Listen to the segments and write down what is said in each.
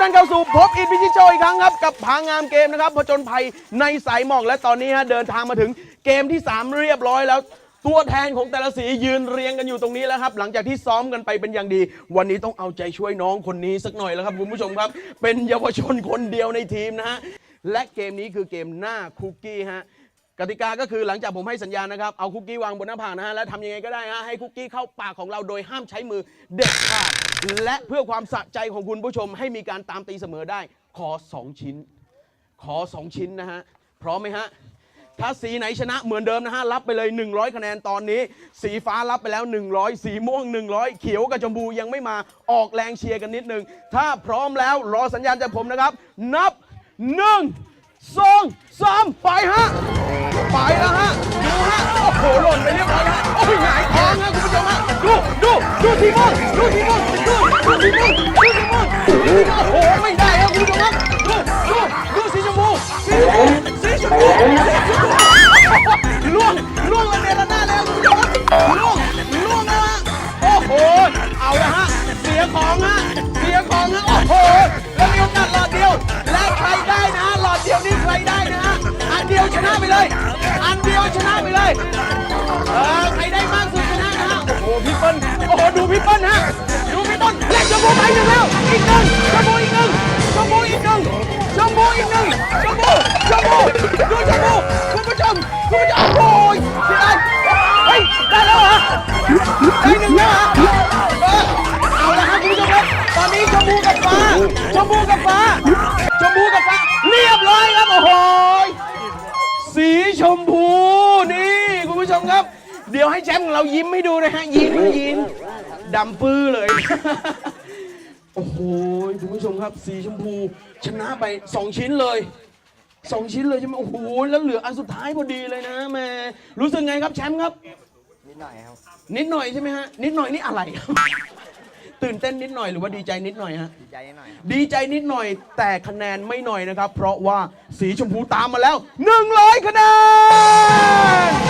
กับพางามเกมนะครับผจญภัยในสายหมอกและตอนนี้ฮะเดินทางมาถึงเกมที่ 3 เรียบร้อยแล้ว ตัวแทนของแต่ละสียืนเรียงกันอยู่ตรงนี้แล้วครับ หลังจากที่ซ้อมกันไปเป็นอย่างดี วันนี้ต้องเอาใจช่วยน้องคนนี้สักหน่อยแล้วครับคุณผู้ชมครับ เป็นเยาวชนคนเดียวในทีมนะฮะและเกมนี้คือเกมหน้าคุกกี้ฮะ กติกาก็คือหลังจากผมให้สัญญาณนะครับ เอาคุกกี้วางบนหน้าผากนะฮะ และทำยังไงก็ได้ฮะให้คุกกี้เข้าปากของเราโดยห้ามใช้มือเด็ดขาด และเพื่อความสะใจของคุณผู้ชมให้มีการตามตีเสมอได้ ขอ 2 ชิ้น ขอ 2 ชิ้นนะฮะ พร้อมไหมฮะ ถ้าสีไหนชนะเหมือนเดิมนะฮะ รับไปเลย 100 คะแนนตอนนี้ สีฟ้ารับไปแล้ว 100 สีม่วง 100 เขียวกับชมพูยังไม่มาออกแรงเชียร์กันนิดนึงถ้าพร้อมแล้วรอสัญญาณจากผมนะครับ นับ1สอง สามไปฮะ ไปแล้วฮะ ดูฮะ โอ้โห หล่นไปเรียบร้อยฮะ โอ้ยหงายท้องฮะคุณผู้ชมฮะ ดู ดู ดูทีมอนดูทีมอนดูดูทีมอนดูทีมอนดูนโอ้โห ไม่ได้ครับคุณผู้ชมฮะ ดู ดู ดูสีชมพู สีชมพู สีชมพูสีชมพู เลยเออใครได้มากสุดชนะนะฮะโอ้โหพี่เปิ้ลโอ้โหดูพี่เปิ้ลฮะดูพี่เปิ้ลเล่นชมพูไปหนึ่งแล้วอีกหนึ่งชมพูอีกหนึ่งชมพูอีกหนึ่งชมพูอีกหนึ่งชมพูชมพูดูชมพูคุณผู้ชมคุณผู้ชมโอ้ยเสียดายเฮ้ยได้แล้วเหรอได้หนึ่งแล้วเหรอเออเอาละครับคุณผู้ชมครับตอนนี้ชมพูกับฟ้าชมพูกับฟ้าชมพูกับฟ้าเรียบร้อยครับโอ้โหสีชมพูนี่ ผู้ชมครับ เดี๋ยวให้แชมป์ของเรายิ้มให้ดูนะฮะ ยิ้มยิ้มดำปื้อเลย โอ้โหคุณผู้ชมครับ สีชมพู ชนะไป2ชิ้นเลยสองชิ้นเลยใช่ไหมโอ้โหแล้วเหลืออันสุดท้ายพอดีเลยนะแม่รู้สึกไงครับแชมป์ครับ นิดหน่อยครับ นิดหน่อยใช่ไหมฮะ นิดหน่อยนี่อะไรครับตื่นเต้นนิดหน่อยหรือว่าดีใจนิดหน่อยฮะ ดีใจนิดหน่อยครับดีใจนิดหน่อยแต่คะแนนไม่หน่อยนะครับ เพราะว่าสีชมพูตามมาแล้ว 100 คะแนนคุณ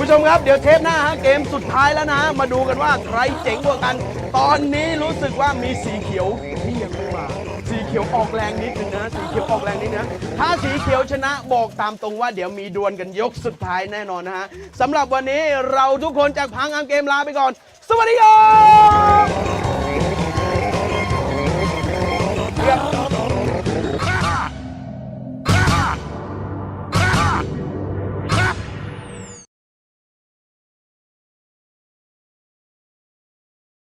ผู้ชมครับเดี๋ยวเทปหน้าฮะเกมสุดท้ายแล้วนะ มาดูกันว่าใครเจ๋งกว่ากัน ตอนนี้รู้สึกว่ามีสีเขียวที่ยังไม่มาสีเขียวออกแรงนิดนึงนะสีเขียวออกแรงนิดนะถ้าสีเขียวชนะบอกตามตรงว่าเดี๋ยวมีดวลกันยกสุดท้ายแน่นอนนะฮะสำหรับวันนี้เราทุกคนจากพังอามเกมลาไปก่อน สวัสดีครับ